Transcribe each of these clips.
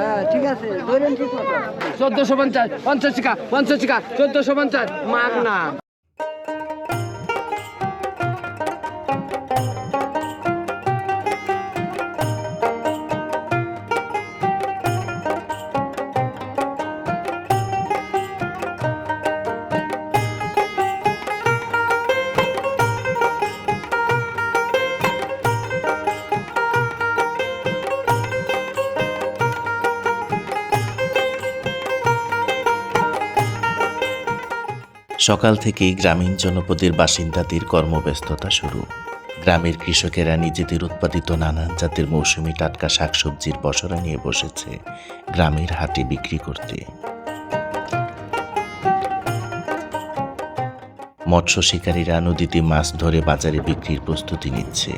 হ্যাঁ চোদ্দশো পঞ্চাশ পঞ্চাশ টাকা পঞ্চাশ টাকা চোদ্দশো পঞ্চাশ মাগ না সকাল থেকেই গ্রামীণ জনপদের বাসিন্দাদের কর্মব্যস্ততা শুরু। গ্রামের কৃষকেরা নিজেদের উৎপাদিত নানান জাতের মৌসুমি টাটকা শাকসবজির বসরা নিয়ে বসেছে গ্রামের হাটে বিক্রি করতে। মৎস্য শিকারীরা নদীতে মাছ ধরে বাজারে বিক্রির প্রস্তুতি নিচ্ছে।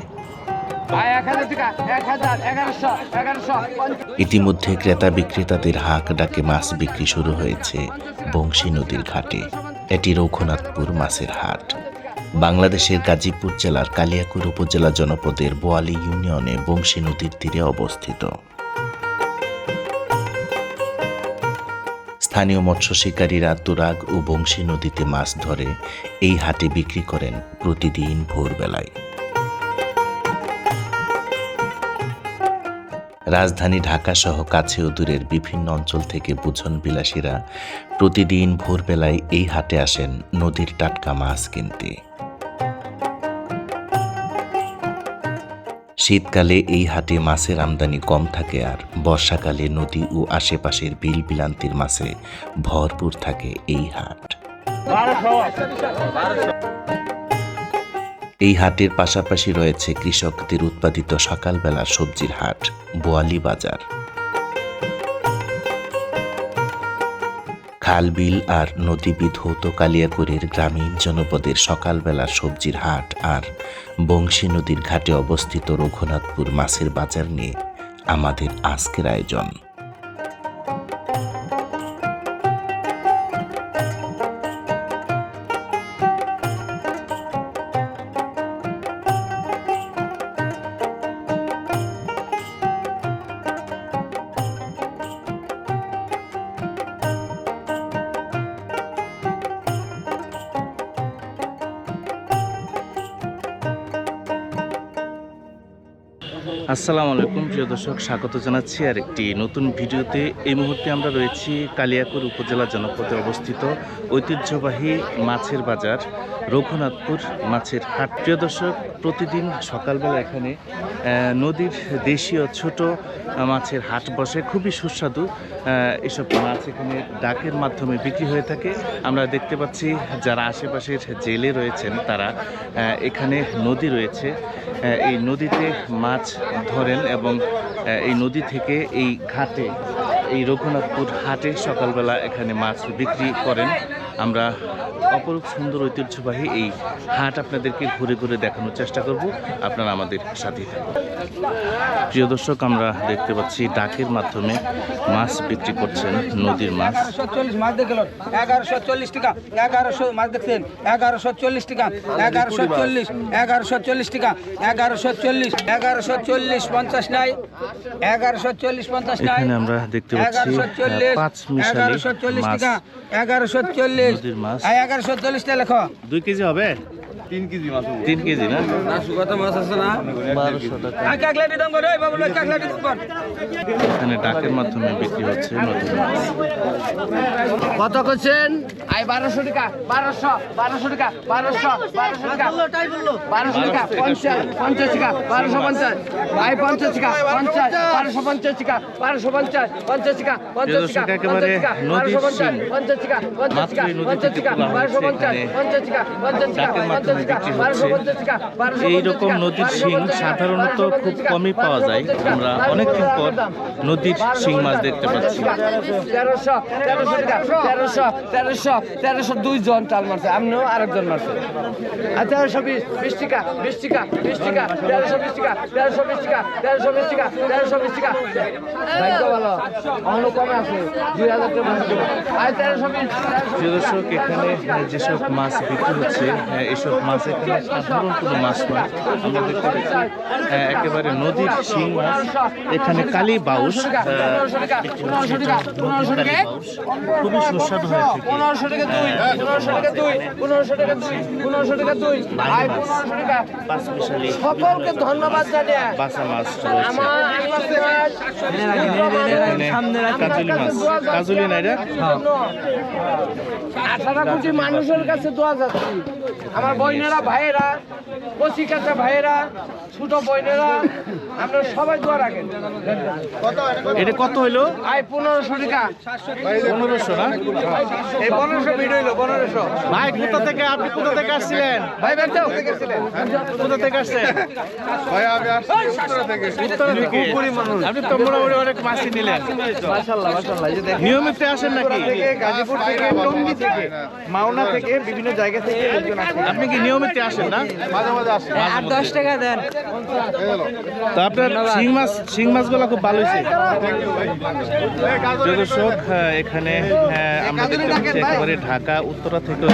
ইতিমধ্যে ক্রেতা বিক্রেতাদের হাঁক ডাকে মাছ বিক্রি শুরু হয়েছে বংশী নদীর ঘাটে। এটি রঘুনাথপুর মাছের হাট। বাংলাদেশের গাজীপুর জেলার কালিয়াকুর উপজেলা জনপদের বোয়ালি ইউনিয়নে বংশী নদীর তীরে অবস্থিত। স্থানীয় মৎস্য শিকারীরা তুরাগ ও বংশী নদীতে মাছ ধরে, এই হাটে বিক্রি করেন প্রতিদিন ভোরবেলায়। রাজধানী ঢাকা সহ কাছে ও দূরের বিভিন্ন অঞ্চল থেকে বুঝন বিলাসীরা প্রতিদিন ভোরবেলায় এই হাটে আসেন নদীর টাটকা মাছ কিনতে। শীতকালে এই হাটে মাছের আমদানি কম থাকে আর বর্ষাকালে নদী ও আশেপাশের বিল বিলান্তির মাছে ভরপুর থাকে এই হাট। এই হাটের পাশাপাশি রয়েছে কৃষকদের উৎপাদিত সকালবেলার সবজির হাট, বোয়ালি বাজার। খাল, বিল আর নদী বিধৌত কালিয়াকুড়ির গ্রামীণ জনপদের সকালবেলার সবজির হাট আর বংশী নদীর ঘাটে অবস্থিত রঘুনাথপুর মাছের বাজার নিয়ে আমাদের আজকের আয়োজন। আসসালামু আলাইকুম, প্রিয় দর্শক, স্বাগত জানাচ্ছি আর একটি নতুন ভিডিওতে। এই মুহূর্তে আমরা রয়েছি কালিয়াকুর উপজেলা জনপদে অবস্থিত ঐতিহ্যবাহী মাছের বাজার। রঘুনাথপুর মাছের হাট। প্রিয় দর্শক, প্রতিদিন সকালবেলা এখানে নদীর দেশীয় ছোট মাছের হাট বসে। খুবই সুস্বাদু এসব মাছ এখানে ডাকের মাধ্যমে বিক্রি হয়ে থাকে। আমরা দেখতে পাচ্ছি যারা আশেপাশের জেলে রয়েছেন তারা এখানে নদী রয়েছে। এই নদীতে মাছ ধরেন এবং এই নদী থেকে এই ঘাটে, এই রঘুনাথপুর হাটে সকালবেলা এখানে মাছ বিক্রি করেন। আমরা অপরূপ সুন্দর ঐতিহ্যবাহী এই হাট আপনাদেরকে ঘুরে ঘুরে দেখানোর চেষ্টা করব। আপনারা আমাদের সাথেই থাকুন। প্রিয় দর্শক আমরা দেখতে পাচ্ছি ডাকের মাধ্যমে মাছ বিক্রি করছেন নদীর মাছ। এগারোশো চল্লিশ মাছ দেখল এগারোশো চল্লিশ টাকা। এগারোশো মাছ দেখছেন। এগারোশো চল্লিশ টাকা। এগারোশো চল্লিশ। এগারোশো চল্লিশ টাকা। এগারোশো চল্লিশ। এগারোশো চল্লিশ পঞ্চাশ নাই। এগারোশো চল্লিশ পঞ্চাশ নাই। এখানে আমরা দেখতে পাচ্ছি এগারোশো চল্লিশ। এগারোশো চল্লিশ টাকা। এগারোশো চল্লিশ মাছ। এগারোশো চল্লিশটা লেখো। দুই কেজি হবে? তিন কেজি না? কত মাছ আছে না? বারোশো টাকা। কাকলাটি দাম করে বাবু কাকলাটি দাম কর। এখানে ডাকের মাধ্যমে বিক্রি হচ্ছে মাছ। কত করছেন? আই বারোশো টাকা বারোশো বারোশো টাকা বারোশো বারোশো টাকা। বারোশো টাকা পঞ্চাশ পঞ্চাশ টাকা বারোশো পঞ্চাশ। আই পঞ্চাশ টাকা পঞ্চাশ বারোশো পঞ্চাশ টাকা বারোশো পঞ্চাশ পঞ্চাশ টাকা পঞ্চাশ টাকা দর্শক একেবারে নদীর সিং। পঞ্চাশ টাকা পঞ্চাশ টাকা পঞ্চাশ টাকা বারোশো পঞ্চাশ পঞ্চাশ টাকা পঞ্চাশ টাকা মাধ্যমে পঞ্চাশ টাকা বিক্রি হচ্ছে। পঞ্চাশ এই রকম নদীর শিং সাধারণত খুব কমই পাওয়া যায়। আমরা অনেকদিন পর নদীর শিং মাছ দেখতে পাচ্ছি। তেরোশো তেরোশো তেরোশো তেরোশো তেরোশো দুইজন টাল মারছে আমিও আরেকজন মারছে। আর তেরোশো বিশ বিশ টাকা বিশ টাকা বিশ টাকা তেরোশো বিশ টাকা তেরোশো বিশ টাকা তেরোশো বিশ টাকা তেরোশো বিশ টাকা। ভাগ্য ভালো অন্য কমে আছে দুই হাজার টাকা আর তেরোশো বিশ দর্শক এখানে যেসব মাছ বিক্রি হচ্ছে এসব মাছ এখানে সাধারণ কোনো মাছ নয় আমরা দেখতে পাচ্ছি একেবারে নদীর শিং মাছ। এখানে কালী বাউস। খুবই সুস্বাদু হয়ে থাকে। পনেরোশো টাকা দুই পনেরোশো টাকা দুই পনেরোশো টাকা দুই পনেরোশো টাকা দুই। পনেরোশো টাকা। সকলকে ধন্যবাদ জানিয়ে। বাসা মাছ আমার এখানে কাজুলি মাছ। কাজুলি না এটা আঠারো কোটি মানুষের কাছে দোয়া যাচ্ছি। আমার বোনেরা ভাইয়েরা কচি কাঁচা ভাইয়েরা ছোট বোনেরা আপনারা সবাই দোয়া রাখেন এটা কত হইল? আয় পনেরোশো টাকা। পনেরোশো না? এই পনেরোশো ভিডিও হইল পনেরোশো। ভাই কোথা থেকে আপনি কোথা থেকে আসছিলেন? ভাই কোথা থেকে আসছেন? উত্তরা থেকে। আপনি তো মোটামুটি অনেক মাছই নিলেন। এই যে নিয়মিত আসেন নাকি? গাজীপুর থেকে টঙ্গী থেকে মাওনা থেকে বিভিন্ন জায়গা থেকে আপনি কি নিয়মিত আসেন না? আর দশ টাকা দেন। তো আপনার শিং মাছ শিং মাছগুলো খুব ভালো হয়েছে। দর্শক এখানে আহ, আমরা দেখতে পাচ্ছি একেবারে ঢাকা উত্তরা থেকে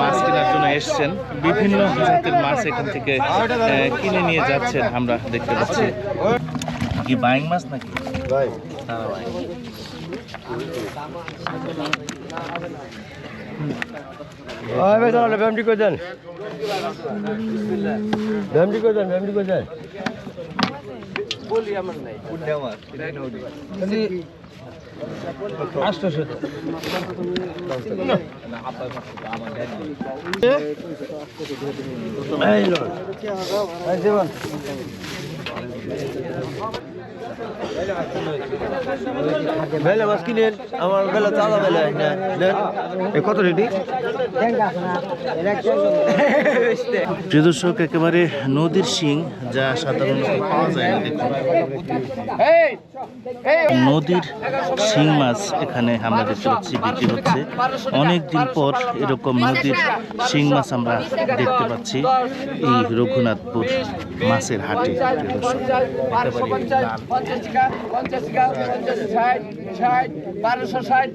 মাছ কেনার জন্য এসছেন। বিভিন্ন জাতের মাছ এখান থেকে কিনে নিয়ে যাচ্ছেন আমরা দেখতে পাচ্ছি। কি বাইং মাছ নাকি? ভাই চলো ব্যামটি করে দেন ব্যামটি করে দেন ব্যামটি করে দেন আটশোশো বেলে মাছ কিনেন আমার বেলা চাঁদা বেলে কত রেডি? প্রিয় দর্শক একেবারে নদীর শিং যা সাধারণত পাওয়া যায়। না দেখুন নদীর শিং মাছ এখানে আমরা দেখতে পাচ্ছি বিক্রি হচ্ছে। অনেক দিন পর এরকম নদীর শিং মাছ আমরা দেখতে পাচ্ছি এই রঘুনাথপুর মাছের হাটে। বারোশো ষাট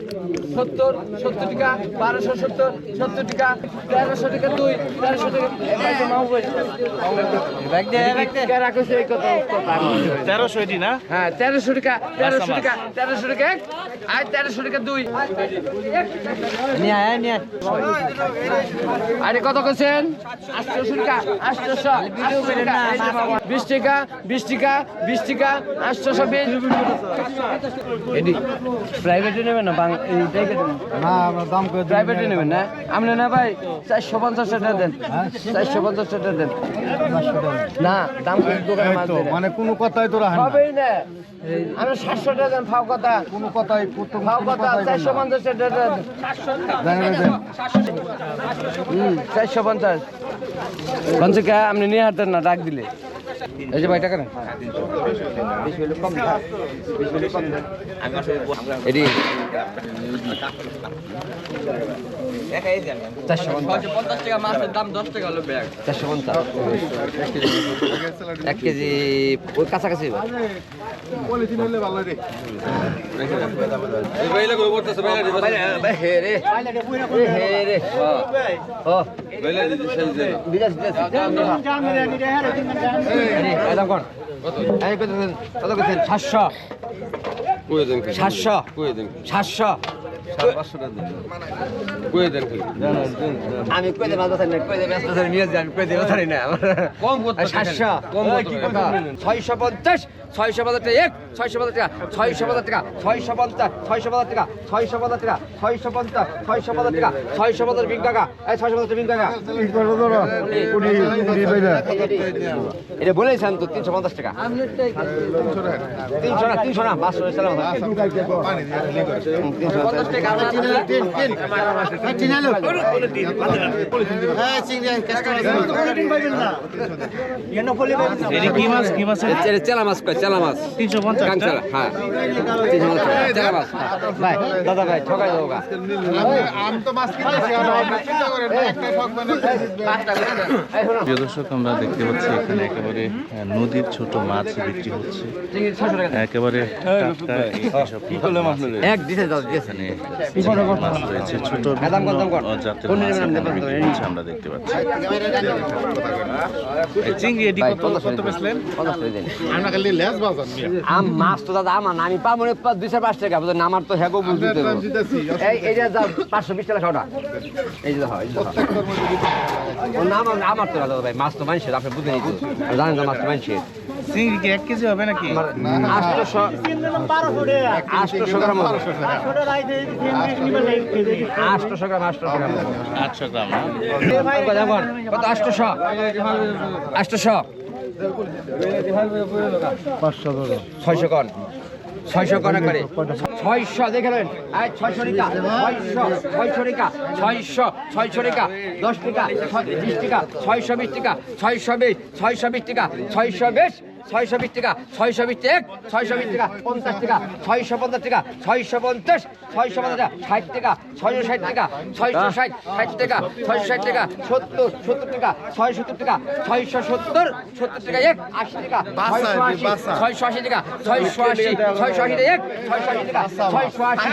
সত্তর সত্তর টাকা বারোশো সত্তর সত্তর টাকা তেরোশো টাকা দুই তেরোশো টাকা রাখছে এই কথা তেরোশো না? হ্যাঁ তেরোশো টাকা তেরোশো। টাকা তেরোশো টাকা এক আর তেরোশো টাকা দুই। আরে কত করছেন? আটশোশো টাকা আটশোশো বিশ টাকা বিশ টাকা বিশ টাকা আটশোশো বিশ। এডি প্রাইভেটে নেবেন না? দাম করে প্রাইভেটে নেবেন না? আপনি না ভাই চারশো পঞ্চাশ টাকা দেন। চারশো পঞ্চাশ টাকা দেন। না দাম মানে কোনো কথাই তোরা হান হবেই না। আমি সাতশো টাকা ফাও কথা। কোনো কথাই ফাও কথা চারশো পঞ্চাশ টাকা চারশো পঞ্চাশ। পঞ্চাশ আপনি নিয়ে হাঁটেন না ডাক দিলে। এই যে ভাই টাকা নেন এডি চারশো পঞ্চাশ টাকা মাছের দাম দশ টাকা হলো ব্যাগ চারশো পঞ্চাশ এক কেজি ওই কাছাকাছি সাতশো সাতশো সাতশো আমি পঞ্চাশ। ছয়শো পঞ্চাশ টাকা এক ছয়শো টাকা ছয়শো পঞ্চাশ টাকা ছয়শো পঞ্চাশ ছয়শো পঞ্চাশ টাকা ছয়শো পঞ্চাশ টাকা ছয়শো পঞ্চাশ ছয়শো পঞ্চাশ টাকা ছয়শো পঞ্চাশ বিশ টাকা এই ছয়শো পঞ্চাশ বিশ টাকা। এটা বলেছেন তো তিনশো পঞ্চাশ টাকা। তিনশো না তিনশো না পাঁচশো কি মাছ কি চালা মাছ। তিনশো পঞ্চাশ হ্যাঁ? তিনশো পঞ্চাশ চালা মাছ। ভাই দাদা ভাই ঠকাই দেবো মানে প্রিয় দর্শক আমরা দেখতে পাচ্ছি এখানে একেবারে নদীর ছোট মাছ বিক্রি হচ্ছে। একেবারে মাছ রয়েছে ছোট জাতের মাছ আমরা দেখতে পাচ্ছি। চিংড়ি এটি কত কত বেচলেন? আমরা খালি আম মাছ তো দাদা আমার আমি না পা- দুইশো পাঁচ টাকা বুঝলেন? আমার তো হ্যাঁ দাম দিতেছি এই এইটা যা পাঁচশো বিশ টাকা ছটা এই যে হয় এই যে হয়। ও না আমার তো দাদা ভাই মাছ তো মানুষের আপনি বুঝে নিত জানেন তো মাছ তো মানুষের চিংড়ি কি এক কেজি হবে নাকি? গ্রাম। গ্রাম গ্রাম আটশো গ্রাম না? কত আটশোশো আটশোশো ছয়শো কন ছয়শো, দেখে এই ছয়শো টিকা, ছয়শো ছয়শো টিকা, ছয়শো ছয়শো টিকা, দশ টাকা বিশ টাকা, ছয়শো বিশ ছয়শো ছয়শো বিশ ছয়শো বিশ টাকা ছয়শো বিশ। ছয়শো বিশ টাকা ছয়শো বিশ এক ছয়শো বিশ টাকা পঞ্চাশ টাকা ছয়শো পঞ্চাশ টাকা ছয়শো পঞ্চাশ ছয়শো পঞ্চাশ টাকা ষাট টাকা ছয়শো ষাট টাকা ছয়শো ষাট ষাট টাকা ছয়শো ষাট টাকা সত্তর সত্তর টাকা ছয় সত্তর টাকা ছয়শো সত্তর সত্তর টাকা এক আশি টাকা ছয়শো ছয়শো আশি টাকা ছয়শো আশি ছয়শো আশি এক ছয়শো আশি টাকা ছয়শো আশি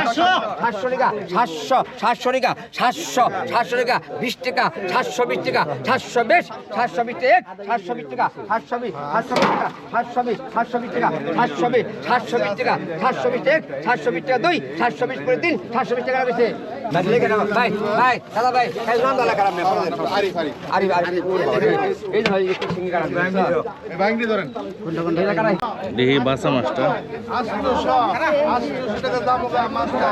সাতশো টাকা সাতশো সাতশো টাকা সাতশো সাতশো টাকা বিশ টাকা সাতশো বিশ টাকা সাতশো বিশ সাতশো বিশ এক সাতশো বিশ টাকা সাতশো বিশ সাতশো বিশ টাকা সাতশো বিশ সাতশো বিশ টাকা সাতশো বিশ সাতশো বিশ টাকা সাতশো বিশ এক সাতশো বিশ টাকা দুই সাতশো বিশ করে তিন সাতশো বিশ টাকা ভাই ভাই দাদা ভাই দেখি। বাসা মাছটা। 800 800 টাকা দাম হবে মাছটা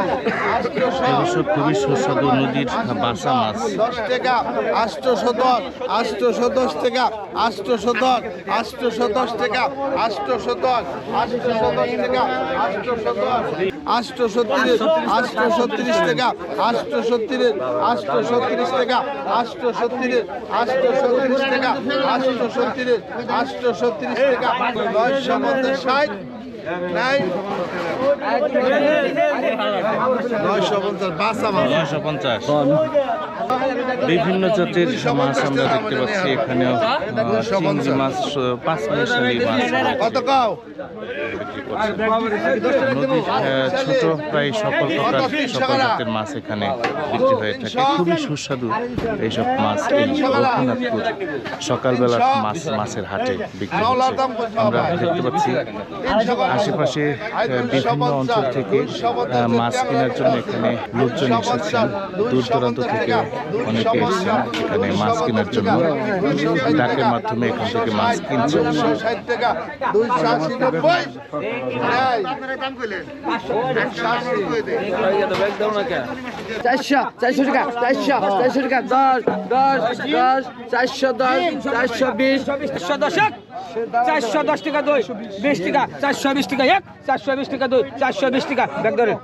800 অবশ্য খুবই সুস্বাদু নদীর বাসা মাছ। দশ টাকা আটশোশো দশ আটশোশো দশ টাকা আটশোশো দশ আটশোশো দশ টাকা। আটশোশো দশ আটশোশো দশ টাকা আটশোশো দশ আটশোশো তিরিশ আটশোশো তিরিশ টাকা আষ্ট তিরিশ আটশোশো তিরিশ টাকা আটশোশো তিরিশ আটশোশো তিরিশ টাকা আটশোশো তিরিশ আষ্ট তিরিশ টাকা, নয়শো মধ্যে ষাট বিভিন্ন জাতের মাছ আমরা দেখতে পাচ্ছি এখানেও আহ, মাছ পাঁচ কত কাও? ছোট প্রায় সকল প্রকার সকল জাতের মাছ এখানে বিক্রি হয়ে থাকে। খুবই সুস্বাদু এইসব মাছ এই রঘুনাথপুর সকালবেলা মাছ মাছের হাটে বিক্রি আমরা দেখতে পাচ্ছি আশেপাশে বিভিন্ন অঞ্চল থেকে মাছ কেনার জন্য এখানে লোকজন এসেছেন। দূর দূরান্ত থেকে অনেকে এসেছেন এখানে মাছ কেনার জন্য। ডাকের মাধ্যমে এখান থেকে মাছ কিনছেন দে। চারশো চারশো টাকা চারশো চারশো টাকা দশ দশ দশ চারশো দশ চারশো বিশ। চারশো দশক। চারশো দশ টাকা দুই বিশ টাকা চারশো বিশ টাকা এক চারশো বিশ টাকা দুই চারশো বিশ টাকা। ব্যাগ ধরেন।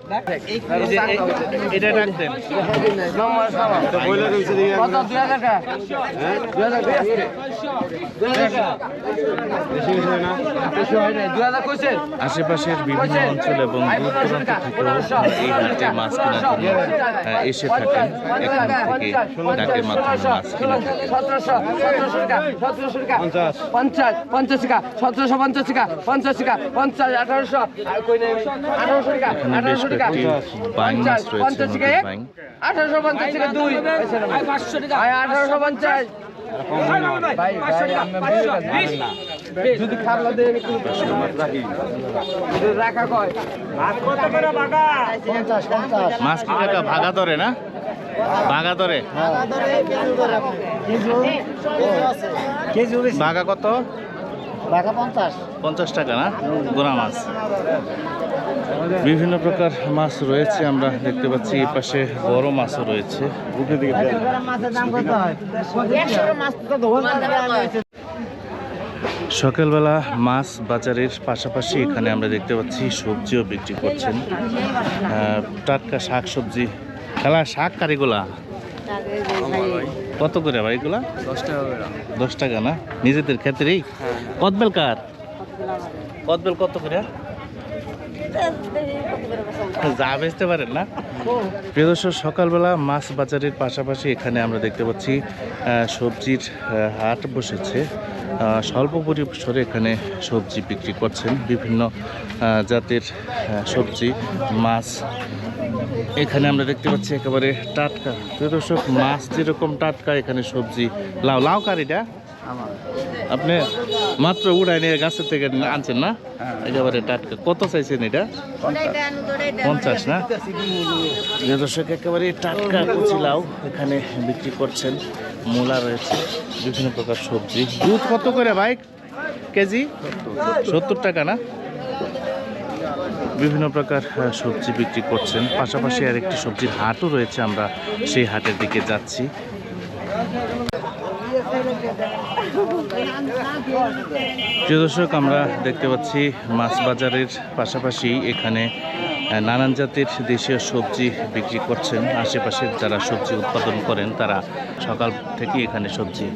আশেপাশের বিভিন্ন অঞ্চল এবং দূর দূরান্ত থেকেও এই হাটে মাছ কেনার জন্য এসে থাকেন। এখান থেকে ডাকের মাধ্যমে মাছ কিনে থাকেন পঞ্চাশ। পঞ্চাশ টাকা সতেরোশো পঞ্চাশ টাকা পঞ্চাশ টাকা পঞ্চাশ আঠারোশো আর কই নাই? আঠারোশো টাকা আঠারোশো পঞ্চাশ টাকা নদীর এক আঠারোশো পঞ্চাশ টাকা দুই। আঠারোশো পঞ্চাশ। যদি রাখা কয়? মাছ কি টাকা ভাগা ধরে না? ভাগা ধরে। ভাগা কত? পঞ্চাশ। টাকা না? গোড়া মাছ। বিভিন্ন প্রকার মাছ রয়েছে আমরা দেখতে পাচ্ছি এই পাশে বড় মাছও রয়েছে। সকালবেলা মাছ বাজারের পাশাপাশি এখানে আমরা দেখতে পাচ্ছি সবজিও বিক্রি করছেন। টাটকা শাক সবজি খেলা শাক কারিগুলা। কত করে ভাই এগুলা? দশ টাকা দশ টাকা না? নিজেদের ক্ষেত্রেই? কত বেলকার কদবেল কত করে? যা বেচতে পারেন না। প্রিয় দর্শক সকালবেলা মাছ বাজারের পাশাপাশি এখানে আমরা দেখতে পাচ্ছি সবজির হাট বসেছে। স্বল্প পরিসরে এখানে সবজি বিক্রি করছেন। বিভিন্ন জাতের সবজি মাছ এখানে আমরা দেখতে পাচ্ছি একেবারে টাটকা। প্রিয় দর্শক মাছ যেরকম টাটকা এখানে সবজি লাউ। লাউ কারিটা আপনি মাত্র উড়াই নিয়ে গাছের থেকে আনছেন না? একেবারে টাটকা। কত চাইছেন এটা? পঞ্চাশ না? দর্শক একেবারে টাটকা কচি লাউ এখানে বিক্রি করছেন। মূলা রয়েছে বিভিন্ন প্রকার সবজি। দুধ কত করে ভাই? কেজি? সত্তর টাকা না? বিভিন্ন প্রকার সবজি বিক্রি করছেন। পাশাপাশি আর একটি সবজির হাটও রয়েছে, আমরা সেই হাটের দিকে যাচ্ছি। প্রিয় দর্শক, আমরা দেখতে পাচ্ছি মাছ বাজারের পাশাপাশি এখানে নানান জাতের দেশীয় সবজি বিক্রি করছেন। আশেপাশের যারা সবজি উৎপাদন করেন, তারা সকাল থেকে এখানে সবজি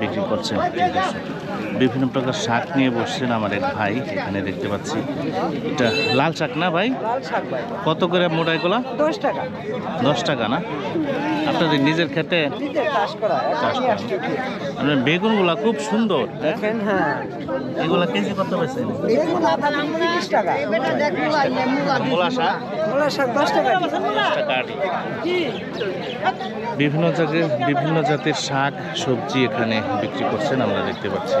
বিক্রি করছেন। প্রিয় দর্শক। বিভিন্ন প্রকার শাক নিয়ে বসছেন আমার এক ভাই এখানে দেখতে পাচ্ছি। এটা লাল শাক না ভাই? কত করে মোটা এগুলা? দশ টাকা। দশ টাকা না? আপনাদের নিজের খেতে? বেগুনগুলা খুব সুন্দর হ্যাঁ? হ্যাঁ। এগুলা কেজি কত বেছেন তিরিশ টাকা। মূলা শাক? মূলা শাক দশ টাকা দশ টাকা আটি। বিভিন্ন জাতের বিভিন্ন জাতের শাক সবজি এখানে বিক্রি করছেন আমরা দেখতে পাচ্ছি।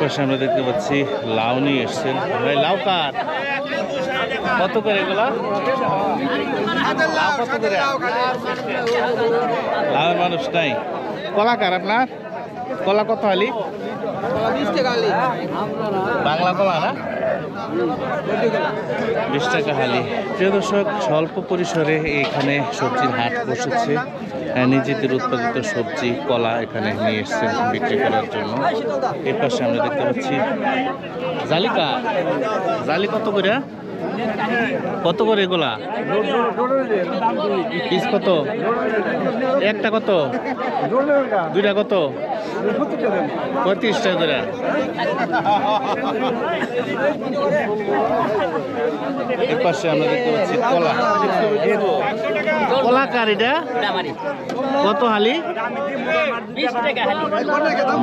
পাশে আমরা দেখতে পাচ্ছি লাউ নিয়ে এসছেন ভাই লাউ কার? কত করে এগুলা? লাউ কত করে লাউয়ের মানুষ নাই। কলা কার আপনার? কলা কত আলি? বাংলা কলা না? বিশ টাকা হালি প্রিয় দর্শক স্বল্প পরিসরে এখানে সবজির হাট বসেছে। নিজেদের উৎপাদিত সবজি, কলা এখানে নিয়ে এসছেন বিক্রি করার জন্য। এর পাশে আমরা দেখতে পাচ্ছি জালিকা। জালি কত করে? কত করে এগুলা? পিস কত? একটা কত? দুইটা কত? পঁয়ত্রিশ টাকা করে। এর পাশে আমরা দেখতে পাচ্ছি কলা। কলা কার এটা? কত হালি?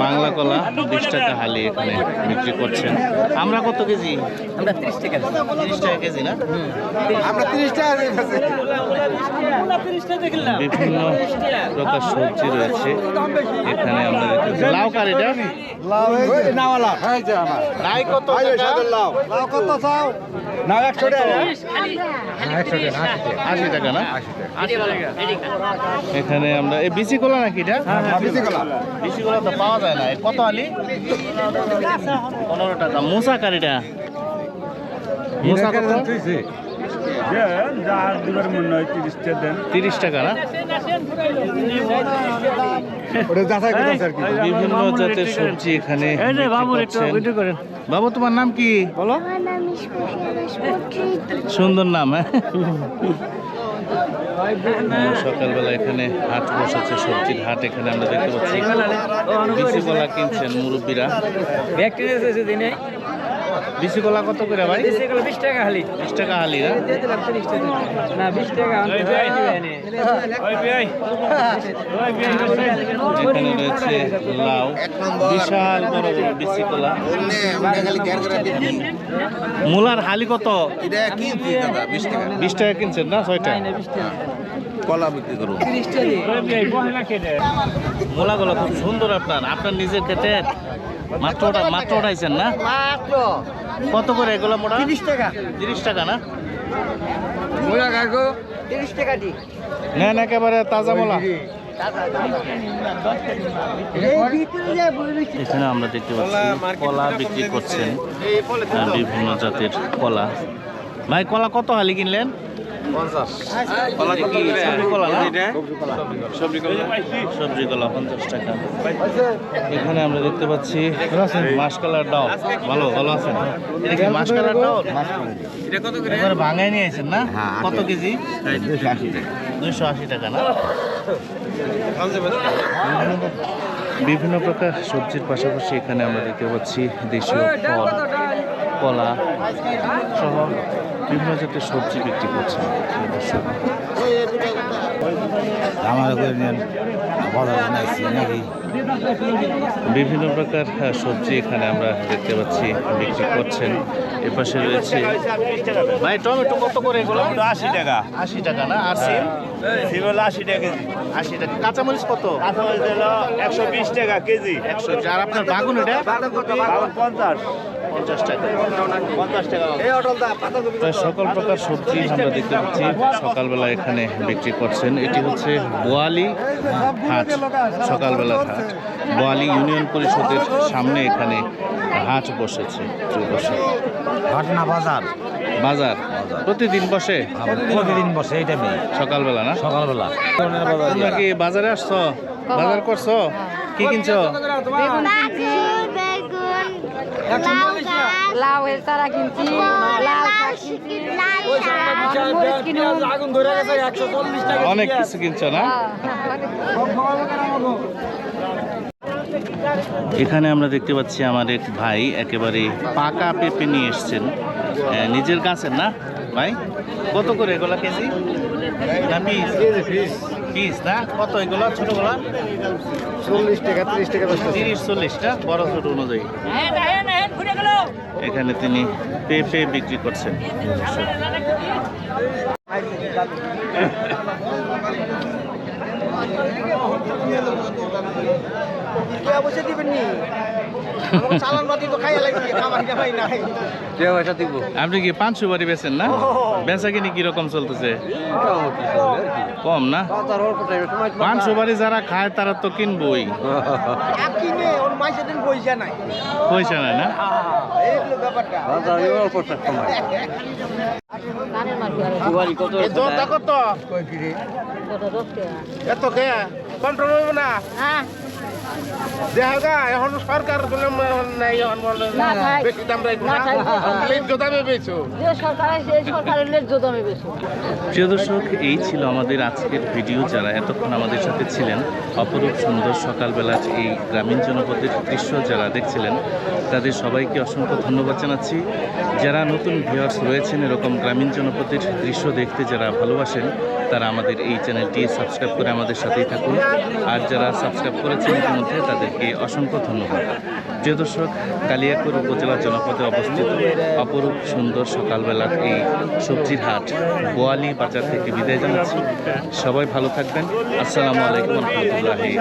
বাংলা কলা বিশ টাকা হালি এখানে বিক্রি করছেন। আমরা কত কেজি? আমরা ত্রিশ টাকা তিরিশ টাকা কেজি না? আমরা তিরিশ টাকা বিভিন্ন প্রকার সবজি রয়েছে এখানে আমরা লাউ এখানে আমরা এই কলা নাকি এটা বিচি কলা তো পাওয়া যায় না কত আলি পনেরো টাকা মোসা কারিটা মোসা কত তিরিশ টাকা না বিভিন্ন জাতের সবজি এখানে বাবু তোমার নাম কি? বলো। আমার নাম ইস্পতি সুন্দর নাম হ্যাঁ? সকালবেলা এখানে হাট বসেছে সবজির হাট এখানে আমরা দেখতে পাচ্ছি। কলা কিনছেন মুরব্বীরা। বিচি কলা কত করে ভাই? সেগুলো বিশ টাকা খালি বিশ টাকা হালি না? দিয়ে দিলাম তিরিশ টাকা। না বিশ টাকা এখানে রয়েছে লাউ বিশাল বড় বড় বিচি কলা। মূলার হালি কত? বিশ টাকা। কিনছেন না? ছয়টা কলা বিক্রি করব। মূলাগুলো খুব সুন্দর আপনার। আপনার নিজের ক্ষেত্রে মাত্র মাত্র উঠাইছেন না? মাত্র। কত করে এগুলো মোটা তিরিশ টাকা। তিরিশ টাকা না? তিরিশ টাকা দি। নেন একেবারে তাজা মোলা এখানে আমরা দেখতে পাচ্ছি কলা বিক্রি করছেন বিভিন্ন জাতের কলা। ভাই কলা কত হালি কিনলেন? সবজি কলা। পঞ্চাশ টাকা। এখানে আমরা দেখতে পাচ্ছি মাসকালার ডাল। ভালো ভালো আছেন মাসকালার ডাল? এবার ভাঙায় নিয়েছেন না? কত কেজি? দুইশো আশি টাকা। না। বিভিন্ন প্রকার সবজির পাশাপাশি এখানে আমরা দেখতে পাচ্ছি দেশীয় ফল। কলা সহ বিভিন্ন জাতের সবজি বিক্রি করছে। আমার বিভিন্ন প্রকার আহ, সবজি এখানে আমরা দেখতে পাচ্ছি বিক্রি করছেন। এপাশে রয়েছে ভাই টমেটো কত করে এগুলো? আশি টাকা। আশি টাকা না? আর সিম? সিম হলো আশি টাকা কেজি। আশি টাকা। কাঁচামরিচ কত? কাঁচামরিচ হলো একশো বিশ টাকা কেজি। একশো আর আপনার বাগুন এটা? পঞ্চাশ। পঞ্চাশ টাকা। পঞ্চাশ টাকা প্রায় সকল প্রকার সবজি আমরা দেখতে পাচ্ছি। সকালবেলা এখানে বিক্রি করছেন। এটি হচ্ছে বোয়ালি হাট সকালবেলা হাট। বোয়ালি ইউনিয়ন পরিষদের সামনে এখানে হাট বসেছে। দর্শক। ঘটনা বাজার? বাজার। প্রতিদিন বসে? প্রতিদিন বসে এই টাইমে সকালবেলা না? সকালবেলা। তোমরা কি বাজারে আসছো? বাজার করছ? কি কিনছো? বেগুন লাউ চারা কিনছি লাল শাক। কিনছি। মরিচ কিনুন অনেক কিছু কিনছো না? এখানে আমরা দেখতে পাচ্ছি আমার এক ভাই একেবারে পাকা পেঁপে নিয়ে এসছেন। আহ, নিজের গাছের না ভাই? কত করে এগুলা কেজি? না পিস? পিস না? কত এগুলো ছোটগুলা? চল্লিশ টাকা ত্রিশ টাকা তিরিশ চল্লিশটা বড় ছোট অনুযায়ী। এখানে তিনি পেঁপে বিক্রি করছেন। আপনি কি পাঁচশো বাড়ি বেচেন না? বেচা কিনি কীরকম চলতেছে? কম না? পাঁচশো বাড়ি যারা খায় তারা তো কিনবই। পয়সা নাই। না? কত এত কে? কন্ট্রোল হবে না? হ্যাঁ। দেখা এখন সরকার বলে নাই এখন বলে বেশি দাম রাখব না, না। দামে বেচো যে সরকার সেই সরকারের ন্যায্য দামে বেশি প্রিয় দর্শক এই ছিল আমাদের আজকের ভিডিও। যারা এতক্ষণ আমাদের সাথে ছিলেন অপরূপ সুন্দর সকালবেলা এই গ্রামীণ জনপদের দৃশ্য যারা দেখছিলেন তাদের সবাইকে অসংখ্য ধন্যবাদ জানাচ্ছি। যারা নতুন ভিউয়ার্স রয়েছেন এরকম গ্রামীণ জনপদের দৃশ্য দেখতে যারা ভালোবাসেন তারা আমাদের এই চ্যানেলটি সাবস্ক্রাইব করে আমাদের সাথেই থাকুন। আর যারা সাবস্ক্রাইব করেছেন ইতিমধ্যে, তাদেরকে অসংখ্য ধন্যবাদ। যে দর্শক, কালিয়াকুর উপজেলা জনপদে অবস্থিত অপরূপ সুন্দর সকালবেলার এই সবজির হাট বোয়ালি বাজার থেকে বিদায় জানাচ্ছি। সবাই ভালো থাকবেন। আসসালামু আলাইকুম রহমতুল্লাহি